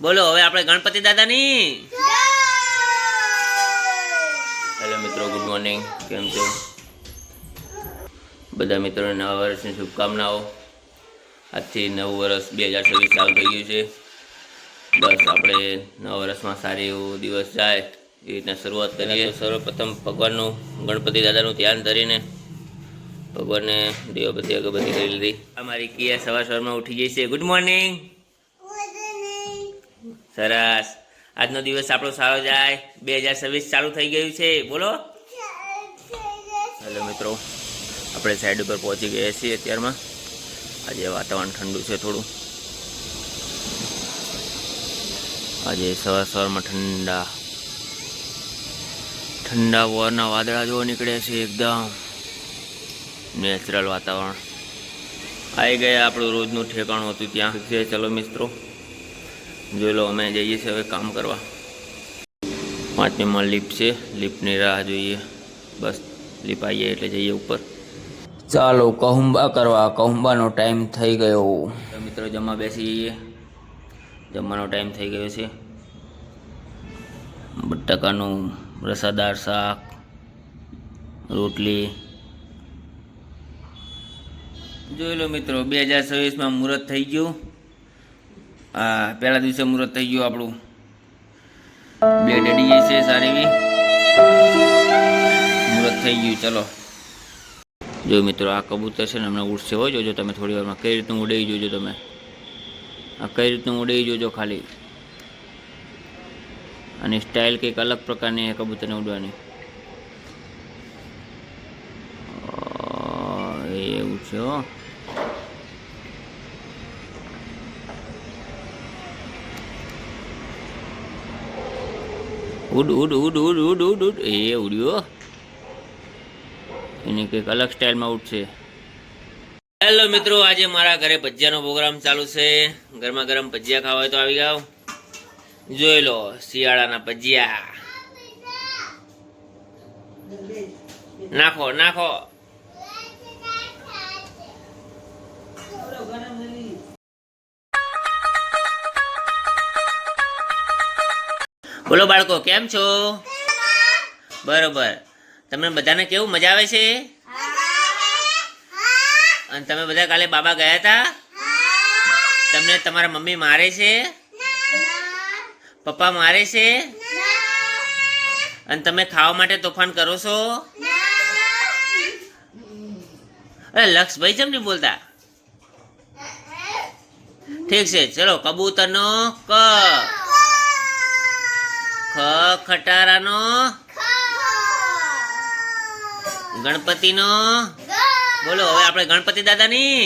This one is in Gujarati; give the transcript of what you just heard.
બોલો હવે આપણે ગણપતિ દાદાની? હેલો મિત્રો ગુડ મોર્નિંગ કેમ છો? બધા મિત્રોને નવા વર્ષની શુભકામનાઓ. આજથી નવું વર્ષ બે હજાર છવ્વીસ ચાલુ થઈ ગયું છે. બસ આપણે નવા વર્ષમાં સારી એવો દિવસ જાય એ રીતના શરૂઆત કરીએ. સર્વપ્રથમ ભગવાનનું ગણપતિ દાદાનું ધ્યાન ધરીને ભગવાનને દેવપતિ અગરબત્તી કરી લીધી. અમારી કિયા સવાર સવારમાં ઉઠી જઈ છે. ગુડ મોર્નિંગ સરસ. આજનો દિવસ આપણો સારો જાય. બે હજાર છવ્વીસ ચાલુ થઈ ગયું છે. બોલો. હેલો મિત્રો, આપણે સાઈડ ઉપર પહોંચી ગયા છીએ અત્યારમાં. આજે વાતાવરણ ઠંડુ છે થોડું. આજે સવાર સવારમાં ઠંડા. ઠંડા વોરના વાદળા જોવા નીકળ્યા છે એકદમ. નેચરલ વાતાવરણ. આવી ગયા આપણું રોજનું ઠેકાણું હતું ત્યાં. ચલો મિત્રો જોઈ લો, અમે જઈએ છીએ હવે કામ કરવા. પાંચમીમાં લીપ છે, લીપની રાહ જોઈએ. બસ, લીપ આવીએ એટલે જઈએ ઉપર. ચાલો, કહુંબા કરવા. કહુંબાનો ટાઈમ થઈ ગયો. મિત્રો, જમવા બેસી જઈએ. જમવાનો ટાઈમ થઈ ગયો છે. બટાકાનું રસાદાર શાક, રોટલી. જોઈ લો મિત્રો, બે હજાર છવ્વીસમાં મુહૂર્ત થઈ ગયું. હા પહેલા દિવસે મુહૂર્ત થઈ ગયું આપણું. બે ડેડી છે સારી એવી મુહૂર્ત થઈ ગયું, ચલો. જો મિત્રો આ કબૂતર છે ને હમણાં ઉડશે હોય જોજો તમે થોડી વારમાં કઈ રીતનું ઉડાઈ જોજો તમે. આ કઈ રીતનું ઉડાઈ જોજો ખાલી. અને સ્ટાઇલ કંઈક અલગ પ્રકારની કબૂતરને ઉડવાની. એવું છે ઉડ ઉડ ઉડ ઉડ ઉડ ઉડ ઉડ. એ ઉડ્યો. એની કંઈક અલગ સ્ટાઇલમાં ઉડશે. હેલો મિત્રો, આજે મારા ઘરે ભજીયાનો પ્રોગ્રામ ચાલુ છે. ગરમા ગરમ ભજીયા ખાવા હોય તો આવી જાઓ. જોઈ લો, શિયાળાના ભજીયા. નાખો નાખો. બોલો બાળકો, કેમ છો? બરોબર. તમને બધાને કેવું મજા આવે છે? અને તમે બધા કાલે બાબા ગયા હતા તમને તમારા મમ્મી મારે છે? પપ્પા મારે છે? અને તમે ખાવા માટે તોફાન કરો છો? અરે લક્ષભાઈ કેમ નહીં બોલતા? ઠીક છે, ચલો, કબૂતરનો ક ખ ખટારાનો? ગણપતિનો? બોલો હવે આપણે ગણપતિ દાદાની?